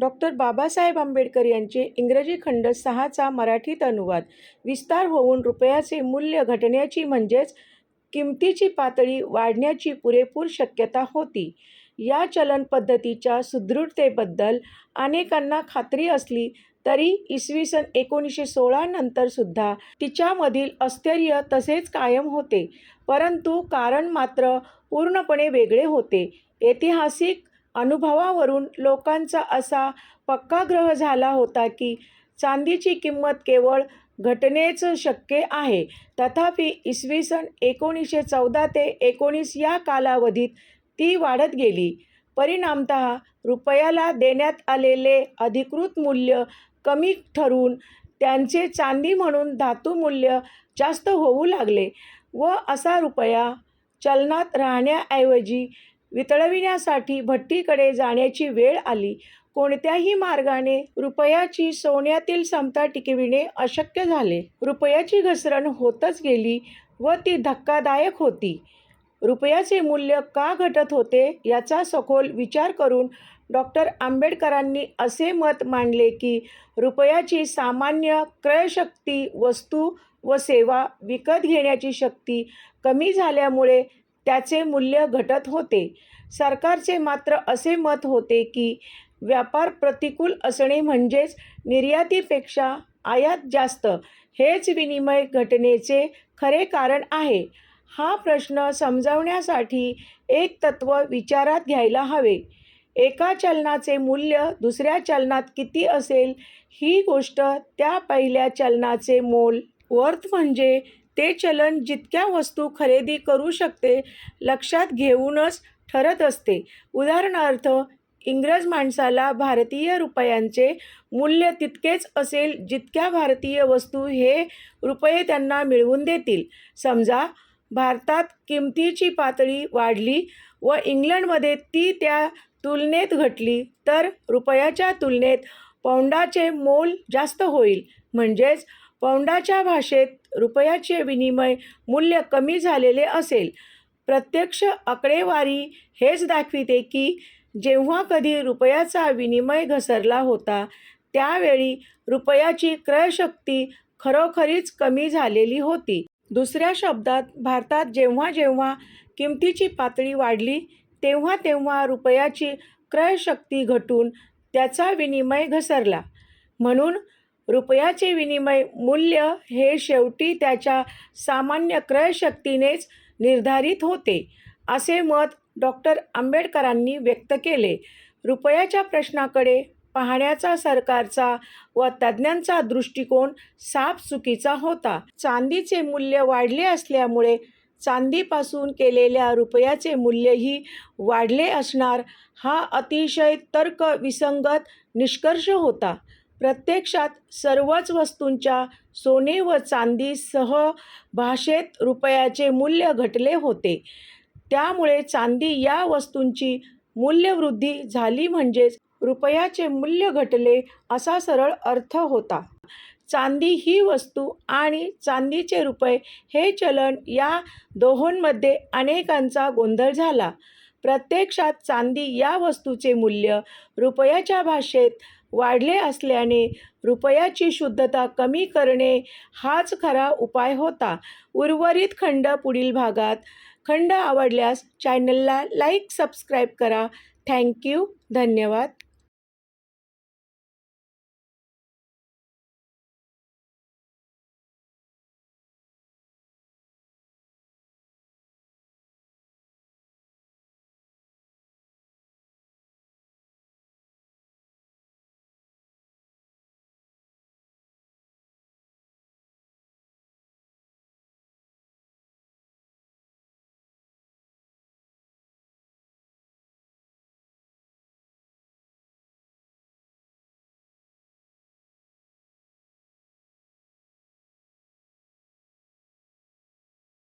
Doctor Babasaheb Ambedkar यांचे इंग्रजी खंड सहाचा मराठीत अनुवाद. विस्तार होऊन रुपयाचे मूल्य घटण्याची म्हणजेच किमतीची पातळी वाढण्याची पुरेपूर शक्यता होती. या चलन पद्धतीच्या सुदृढतेबद्दल अनेकांना खात्री असली तरी इसवी सन एकोणीसशे सोळा नंतरसुद्धा तिच्यामधील अस्थैर्य तसेच कायम होते. परंतु कारण मात्र पूर्णपणे वेगळे होते. ऐतिहासिक अनुभवावरून लोकांचा असा पक्का ग्रह झाला होता की चांदीची किंमत केवळ घटनेच शक्य आहे. तथापि इसवी सन एकोणीसशे चौदा ते एकोणीस या कालावधीत ती वाढत गेली. परिणामत रुपयाला देण्यात आलेले अधिकृत मूल्य कमी ठरून त्यांचे चांदी म्हणून धातू मूल्य जास्त होऊ लागले व असा रुपया चलनात राहण्याऐवजी वितळविण्यासाठी भट्टीकडे जाण्याची वेळ आली. कोणत्याही मार्गाने रुपयाची सोन्यातील समता टिकविणे अशक्य झाले. रुपयाची घसरण होतच गेली व ती धक्कादायक होती. रुपयाचे मूल्य का घटत होते याचा सखोल विचार करून डॉक्टर आंबेडकरांनी असे मत मांडले की रुपयाची सामान्य क्रयशक्ती वस्तू व सेवा विकत घेण्याची शक्ती कमी झाल्यामुळे त्याचे मूल्य घटत होते. सरकारचे मात्र असे मत होते की व्यापार प्रतिकूल असणे म्हणजेच निर्यातीपेक्षा आयात जास्त हेच विनिमय घटनेचे खरे कारण आहे. हा प्रश्न समजावण्यासाठी एक तत्त्व विचारात घ्यायला हवे. एका चलनाचे मूल्य दुसऱ्या चलनात किती असेल ही गोष्ट त्या पहिल्या चलनाचे मोल वर्थ म्हणजे ते चलन जितक्या वस्तू खरेदी करू शकते लक्षात घेऊनच ठरत असते. उदाहरणार्थ इंग्रज माणसाला भारतीय रुपयांचे मूल्य तितकेच असेल जितक्या भारतीय वस्तू हे रुपये त्यांना मिळवून देतील. समजा भारतात किमतीची पातळी वाढली व इंग्लंडमध्ये ती त्या तुलनेत घटली तर रुपयाच्या तुलनेत पौंडाचे मोल जास्त होईल. म्हणजेच पौंडाच्या भाषेत रुपयाचे विनिमय मूल्य कमी झालेले असेल. प्रत्यक्ष आकडेवारी हेच दाखविते की जेव्हा कधी रुपयाचा विनिमय घसरला होता त्यावेळी रुपयाची क्रयशक्ती खरोखरीच कमी झालेली होती. दुसऱ्या शब्दात भारतात जेव्हा जेव्हा किमतीची पातळी वाढली तेव्हा तेव्हा रुपयाची क्रयशक्ती घटून त्याचा विनिमय घसरला. म्हणून रुपयाचे विनिमय मूल्य हे शेवटी त्याच्या सामान्य क्रयशक्तीनेच निर्धारित होते असे मत डॉक्टर आंबेडकरांनी व्यक्त केले. रुपयाच्या प्रश्नाकडे पाहण्याचा सरकारचा व तज्ज्ञांचा दृष्टिकोन साफ चुकीचा होता. चांदीचे मूल्य वाढले असल्यामुळे चांदीपासून केलेल्या रुपयाचे मूल्यही वाढले असणार हा अतिशय तर्कविसंगत निष्कर्ष होता. प्रत्यक्षात सर्वच वस्तूंच्या सोने व चांदीसह भाषेत रुपयाचे मूल्य घटले होते. त्यामुळे चांदी या वस्तूंची मूल्यवृद्धी झाली म्हणजेच रुपयाचे मूल्य घटले असा सरळ अर्थ होता. चांदी ही वस्तू आणि चांदीचे रुपये हे चलन या दोहोंमध्ये अनेकांचा गोंधळ झाला. प्रत्यक्षात चांदी या वस्तूचे मूल्य रुपयाच्या भाषेत वाढले असल्याने रुपयाची शुद्धता कमी करणे हाच खरा उपाय होता. उर्वरित खंड पुढील भागात. खंड आवडल्यास चॅनलला लाईक सबस्क्राईब करा. थँक्यू धन्यवाद.